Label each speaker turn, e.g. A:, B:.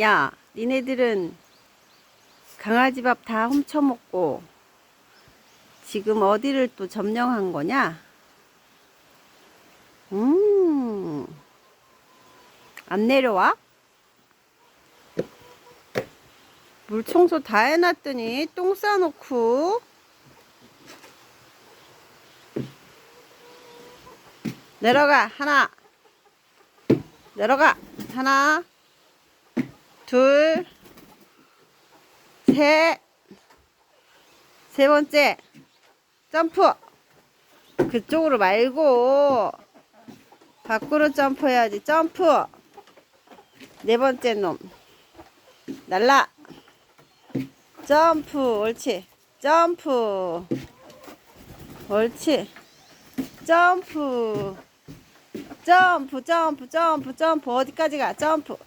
A: 야, 니네들은 강아지 밥 다 훔쳐먹고 지금 어디를 또 점령한 거냐? 음, 안 내려와? 물 청소 다 해놨더니 똥 싸놓고 내려가 하나 내려가 하나 둘 셋 세 번째. 점프. 그쪽으로 말고 밖으로 점프해야지. 점프. 네 번째 놈. 날라. 점프. 옳지. 점프. 옳지. 점프. 점프 점프 점프 점프. 어디까지 가? 점프